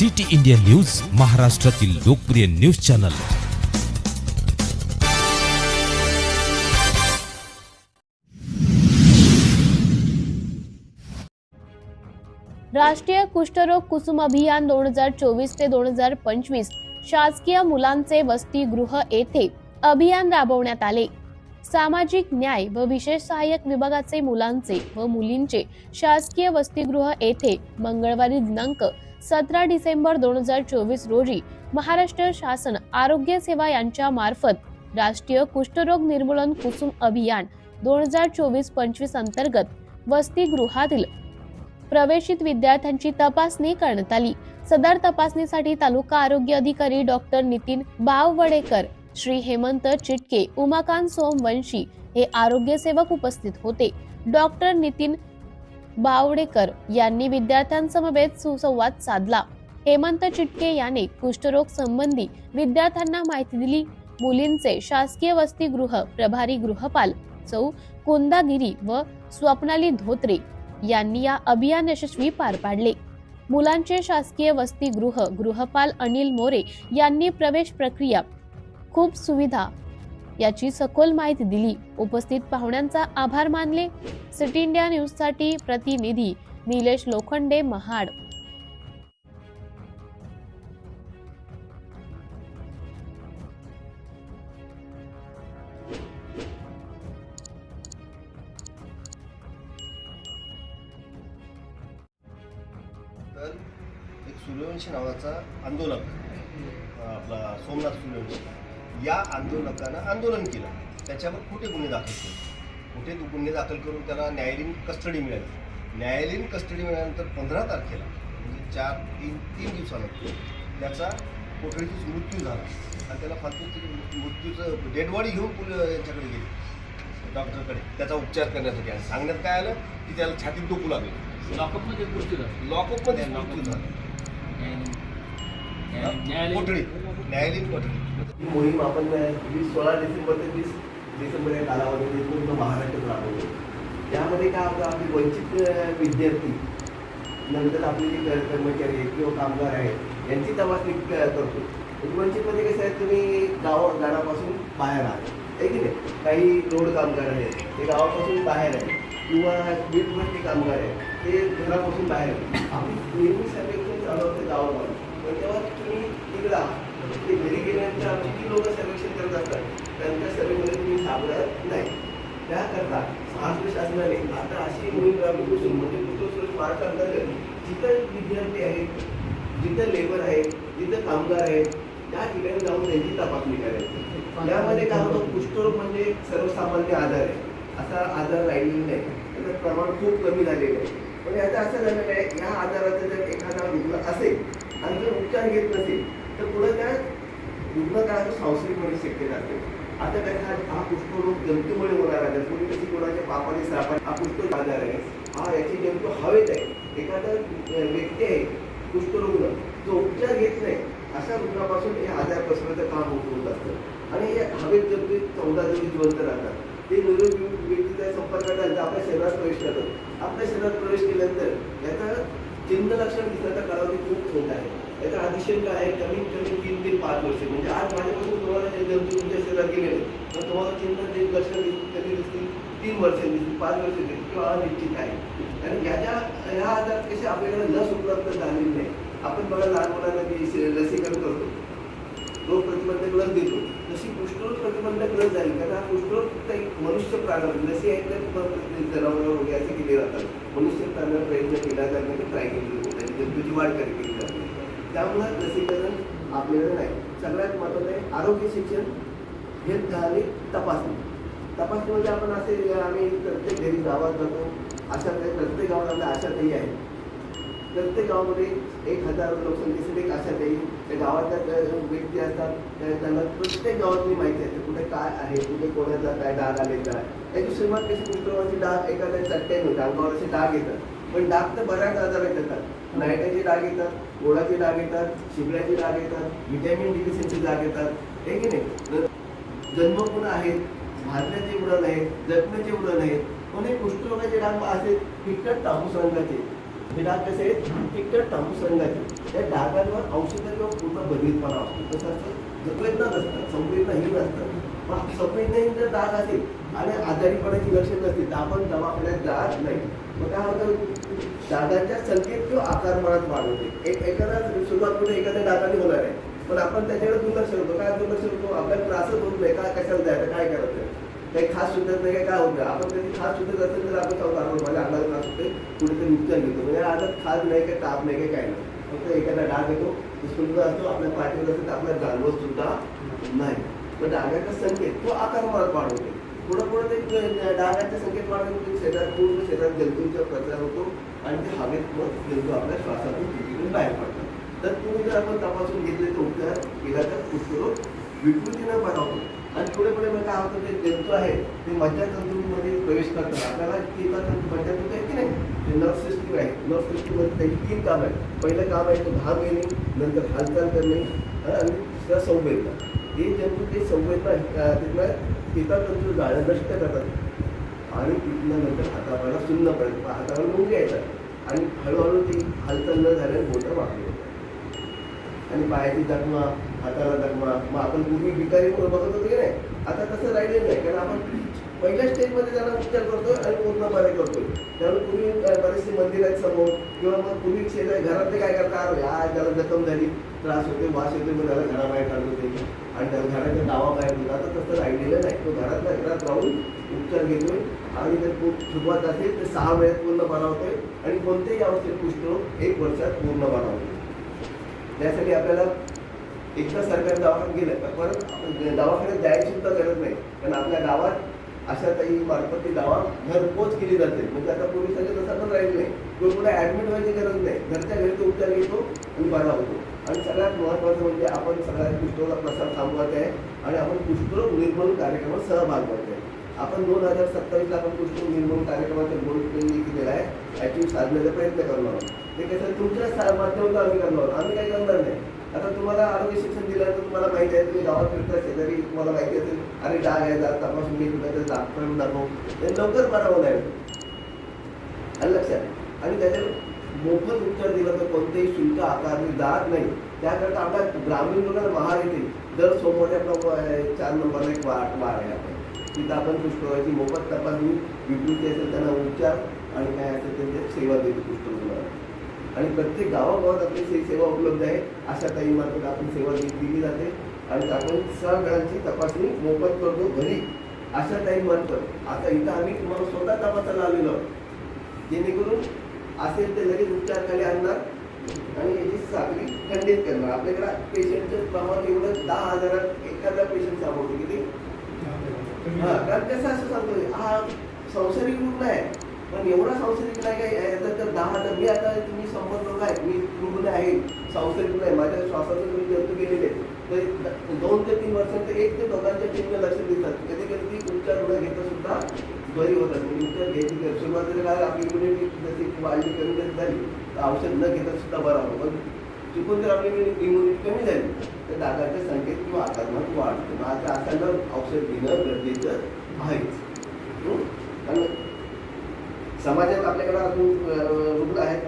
City India news महाराष्ट्रातील लोकप्रिय news channel. राष्ट्रीय कुष्ठरोग कुसुम अभियान दोन हजार चोवीस ते दोन हजार पंचवीस शासकीय मुलांचे वसतिगृह येथे अभियान राबवण्यात आले. सामाजिक न्याय व विशेष सहाय्यक विभागाचे मुलांचे व मुलींचे शासकीय वसतिगृह येथे मंगळवारी दिनांक सतरा डिसेंबर दोन हजार चोवीस रोजी महाराष्ट्र शासन आरोग्य सेवा यांच्या मार्फत राष्ट्रीय कुष्ठरोग निर्मूलन कुसुम अभियान दोन हजार चोवीस पंचवीस अंतर्गत वसतिगृहातील प्रवेशित विद्यार्थ्यांची तपासणी करण्यात आली. सदर तपासणीसाठी तालुका आरोग्य अधिकारी डॉक्टर नितीन बाववडेकर श्री हेमंत चिटके उमाकांत सोमवंशी हे आरोग्य सेवक उपस्थित होते. डॉक्टर नितीन बावडेकर यांनी विद्यार्थ्यांसमवेत सुसंवाद साधला. हेमंत चिटके याने कुष्ठरोग संबंधी विद्यार्थ्यांना माहिती दिली. मुलींचे शासकीय वसतिगृह प्रभारी गृहपाल चौ कुंदागिरी व स्वप्नाली धोत्रे यांनी या अभियान यशस्वी पार पाडले. मुलांचे शासकीय वसतिगृह गृहपाल अनिल मोरे यांनी प्रवेश प्रक्रिया खूप सुविधा याची सखोल माहिती दिली. उपस्थित पाहुण्यांचा आभार मानले. सिटी इंडिया न्यूजसाठी प्रतिनिधी निलेश लोखंडे महाड. तर एक सूर्यवंशी नावाचा आंदोलक आपला सोमनाथ सूर्यवंशी. या आंदोलकानं आंदोलन केलं. त्याच्यावर कुठे गुन्हे दाखल केले. कुठे गुन्हे दाखल करून त्याला न्यायालयीन कस्टडी मिळाली. न्यायालयीन कस्टडी मिळाल्यानंतर पंधरा तारखेला म्हणजे चार तीन तीन दिवसानंतर त्याचा कोठडीतच मृत्यू झाला. आणि त्याला फालतू मृत्यूचं डेडबॉडी घेऊन पुढे यांच्याकडे गेली. डॉक्टरकडे. त्याचा उपचार करण्यासाठी. आणि सांगण्यात काय आलं? की त्याला छातीत डोकू लागेल. लॉकअपमध्ये मृत्यू झाला. लॉकअपमध्ये मृत्यू झाला कोठडी. न्यायालयीन कोठडी. ही मोहीम आपण वीस सोळा डिसेंबर ते वीस डिसेंबर या कालावधीमध्ये पूर्ण महाराष्ट्रात राबवतो त्यामध्ये काय होतं आपली वंचित विद्यार्थी नंतर आपले जे कर्मचारी आहेत किंवा कामगार आहेत यांची तपासणी करतो. म्हणजे वंचितमध्ये कसं आहे तुम्ही गाव गावापासून बाहेर आहात. आहे की नाही? काही रोड कामगार आहेत ते गावापासून बाहेर आहे किंवा वीटवरती कामगार आहेत ते घरापासून बाहेर आहेत. आपली नेहमी सर्वेक्षण चालू असते गावामध्ये. पण तेव्हा तुम्ही तिकडा आमची ती लोक सर्वेक्षण करत असतात. त्यांच्या सर्वेमध्ये तुम्ही सापडत नाही. त्याकरता महाराष्ट्र शासनाने आता अशी मोहीम राबवली असून म्हणजे कुटुंब स्मार्ट अंतर्गत जिथं विद्यार्थी आहेत जिथं लेबर आहेत जिथं कामगार आहेत त्या ठिकाणी जाऊन त्यांची तपासणी करायची. यामध्ये काय होतं? कुष्ठरोग म्हणजे सर्वसामान्य आजार आहे. असा आजार राहिलेला नाही. त्याचं प्रमाण खूप कमी झालेलं आहे. पण याचं असं झालेलं आहे. या आजाराचा जर एखादा रुग्ण असेल आणि जर उपचार घेत नसेल रुग्ण काळाचं सांसर्गिक होण्याची शक्यता असते आता काय हा हा कुष्ठरोग जंतूमुळे होणार आहे. पूर्वी कशी कोणाच्या पापाने सापाने हा कुष्ठ आजार आहे हा याचे जंतू हवेत आहे. एखादा व्यक्ती आहे कुष्ठरुग्ण जो उपचार घेत नाही. अशा रुग्णापासून हे आजार पसरण्याचं काम होत होत असतं. आणि हे हवेत जंतू चौदा जरी जिवंत राहतात. ते निरोगी व्यक्तीच्या संपर्कात आलं तर आपल्या शरीरात प्रवेश करतात. आपल्या शरीरात प्रवेश केल्यानंतर याचा चिन्ह लक्षण दिसण्याचा कालावधी खूप छोटा आहे. याचा अतिशय काय आहे कमीत कमी तीन ते पाच वर्ष. म्हणजे आज माझ्यापासून तुम्हाला हे जंतू तुमच्या शरीरात गेले तर तुम्हाला चिन्ह ते वर्ष कधी दिसतील? तीन वर्ष दिसतील पाच वर्ष दिसतील किंवा अनिश्चित आहे. कारण याच्या ह्या आजार कसे आपल्याकडे लस उपलब्ध झालेली नाही. आपण बघा लहान मुलांना लसीकरण करतो. रोग प्रतिबंधक लस देतो. तशी कुष्ठरोग प्रतिबंधक लस झाली कारण हा कुष्ठरोग फक्त एक मनुष्य प्राण्यावर लसी आहे तर जनावर वगैरे असे केले जातात. मनुष्य प्राण्यावर प्रयत्न केला जात ट्राय केली जातो त्यांनी जंतूची वाढ केली जाते? त्यामुळे लसीकरण आपल्याला नाही. सगळ्यात महत्त्वाचं आहे आरोग्य शिक्षण हेल्थ आणि तपासणी. तपासणी म्हणजे आपण असे आम्ही प्रत्येक घरी गावात जातो. अशा प्रत्येक गावात आपल्या आशाताई आहे प्रत्येक गावामध्ये एक हजार लोकसंख्येसाठी एक आशाताई त्या गावातल्या व्यक्ती असतात त्या- त्यांना प्रत्येक गावातली माहिती असते कुठे काय आहे कुठे कोणाचा काय डाग आले काय त्याची सुरुवात कशी कुष्ठरोगाची डाग एखाद्या चट्ट्याने होते अंगावर असे डाग येतात. पण डाग तर बऱ्याच आजारात येतात नायटाचे डाग येतात गोडाचे डाग येतात शिबड्याचे डाग येतात व्हिटॅमिन डिफिशियन्सी डाग येतात. हे की नाही? जन्मगुण आहेत भाजण्याचे उडण आहेत जखमेचे उडण आहेत पण हे कुष्ठरोगाचे डाग असे फिकट तांबूस रंगाचे. हे डाग कसे आहेत? फिकट तांबूस रंगाचे. त्या डागांवर औषधं किंवा पूर्ण बधितपणा असतो. तसं असतं जपवेदना नसतात संवेदनाहीन असतात. पण संवेदनाहीन जर डाग असेल आणि आजारीपणाची लक्षण नसतील तर आपण दवाखान्यात जात नाही. मग काय होतं? दादाच्या संकेत किंवा आकारमानात वाढ होते एक एखादा सुरुवात कुठे एखाद्या दादाने होणार आहे. पण आपण त्याच्याकडे दुर्लक्ष करतो. काय दुर्लक्ष करतो? आपल्याला त्रासच होत नाही. काय कशाला जायचं? काय करायचं? काही खास सुधरत नाही काय होतं आपण कधी खास सुधरत असेल तर आपण सांगतो आपण माझ्या अंगाला त्रास होते कुठेतरी उपचार घेतो. म्हणजे आता खास नाही काय ताप नाही काय काय नाही. फक्त एखादा डाग येतो. तो सुंदर असतो. आपल्या पाठीवर असेल तर आपल्याला जाणवत सुद्धा नाही. मग डाव्याचा संकेत तो आकारमानात वाढवते. पुढं पुढं ते डाव्याचा संकेत वाढवून म्हणजे शेतात पूर्ण शेतात जंतूंचा प्रचार होतो आणि ते हवेत मग जंतू आपल्या श्वासातून तिथून बाहेर पडतात. तर तुम्ही जर आपण तपासून घेतले तर उपचार केला तर पुष्कळ विकृतीनं बरा होतो आणि पुढे पुढे मग काय होतं ते जंतू आहे ते मज्जातंतूंमध्ये प्रवेश करतात. आपल्याला ती मज्जातंतू आहे की नाही? ते नर्व सिस्टीम आहे. नर्व सिस्टीममध्ये त्याची तीन काम आहे पहिलं काम आहे तो घाम येणे नंतर हालचाल करणे आणि दुसरा संवेदना हे जंतू ते संवेदना अं, तिथलं चेतातंतू जाळ्या नष्ट करतात. आणि तिथनं नंतर हातापायला सुन्न पडेल. हाताला मुंगे येतात आणि हळूहळू ती हालचाल न झाल्याने बोटं वाकली होतात आणि पायाची जखमा हाताला जखमा. मग आपण पूर्वी भिकारी म्हणून बघत होतो की नाही? आता तसं राहिलेलं नाही. कारण आपण पहिल्या स्टेजमध्ये त्याला उपचार करतोय आणि पूर्ण बरे करतोय. त्यामुळे पूर्वी बरेचसे मंदिर आहेत समोर किंवा मग पूर्वी शेजारी घरातले काय करतात? या त्याला जखम झाली. त्रास होते वास येते मग त्याला घराबाहेर काढत होते आणि त्या घराच्या दावा बाहेर होता आता तसं राहिलेलं नाही. तो घरातल्या घरात राहून उपचार घेतोय. आणि जर खूप सुरुवात असेल तर सहा वेळात पूर्ण बरा होतोय आणि कोणत्याही अवस्थेत कुष्ठरोग एक वर्षात पूर्ण बरा त्यासाठी आपल्याला एकदा सरकारी दवाखान्यात गेलं का? परत आपण दवाखान्यात जायची सुद्धा गरज नाही. कारण आपल्या गावात अशा काही मार्फत ती दवा घरपोच केली जाते. म्हणजे आता पूर्वी तसा पण राहिलं नाही. कोण कुठे ॲडमिट व्हायची गरज नाही. घरच्या घरी तो उपचार घेतो आणि बरा होतो. आणि सगळ्यात महत्त्वाचं म्हणजे आपण सगळ्यात कुष्ठरोगाचा प्रसार थांबवत आहे आणि आपण कुष्ठरोग निर्मूलन कार्यक्रमात सहभाग घेतो आहे. आपण दोन हजार सत्तावीसला आपण कुष्ठरोग निर्मूलन कार्यक्रमाचा गोल केलेला आहे. ॲक्च्युअली साधण्याचा प्रयत्न करणार आहोत. ते कसं तुमच्या सा- माध्यमातून आम्ही करणार आहोत. आम्ही काही करणार नाही. आता तुम्हाला आरोग्य शिक्षण दिल्यानंतर तुम्हाला माहिती आहे तुम्ही गावात फिरता शेजारी तुम्हाला माहिती असेल अरे डाग आहे जात तपासून मी तुला दाखवून दाखवू. ते लवकर बरं होणार आणि लक्षात? आणि त्याच्यावर मोफत उपचार दिला तर कोणतेही शुल्क आकारले जात नाही. त्याकरता आपल्या ग्रामीण लोकांना बाहेर येते दर सोमवारी आपला चार नंबरला एक वाट वार आहे आपण तिथं आपण कुष्ठरोगाची मोफत तपासणी विकृती असेल त्यांना उपचार आणि काय असेल त्यांच्या सेवा देतो कुष्ठरोगाला आणि प्रत्येक गावागावात आपली से- सेवा उपलब्ध आहे. अशा काही मार्फत आपण सेवा दिली जाते. आणि आपण सगळ्यांची तपासणी मोफत करतो घरी. अशा टाईम मार्फत. आता इथं आम्ही तुम्हाला स्वतः तपासायला आलेलो आहोत. जेणेकरून असेल ते लगेच उपचार खाली आणणार आणि याची साखळी खंडित करणार. आपल्याकडे पेशंटचं प्रमाण एवढं दहा हजारात एखादा पेशंट सापडतो. किती? हा, कारण कसं असं सांगतोय हा संसारिक रुग्ण आहे. पण एवढा संसारिक नाही काय आहे, तर दहा हजार मी आता तुम्ही संपर्क लोक आहे मी रुग्ण आहे संसारिक रुग्ण आहे माझ्या श्वासाचे तुम्ही जंतू गेलेले. तर दोन ते तीन वर्षांत एक ते दोघांच्या टीमने लक्ष देतात. कधी कधी उपचार घेता सुद्धा बरी होतात म्हणजे उपचार घ्यायची गरज- सुरुवातीला काय आपली इम्युनिटी जशी वाढली कमी जरी झाली तर औषध न घेता सुद्धा बरा होतो पण चुकून जर आपली इम्युनिटी कमी झाली. तर दादाचे संकेत किंवा आकारणात वाढते. मग आता असांना औषध घेणं गरजेचं आहेच. कारण आणि समाजात आपल्याकडे अजून रुग्ण आहेत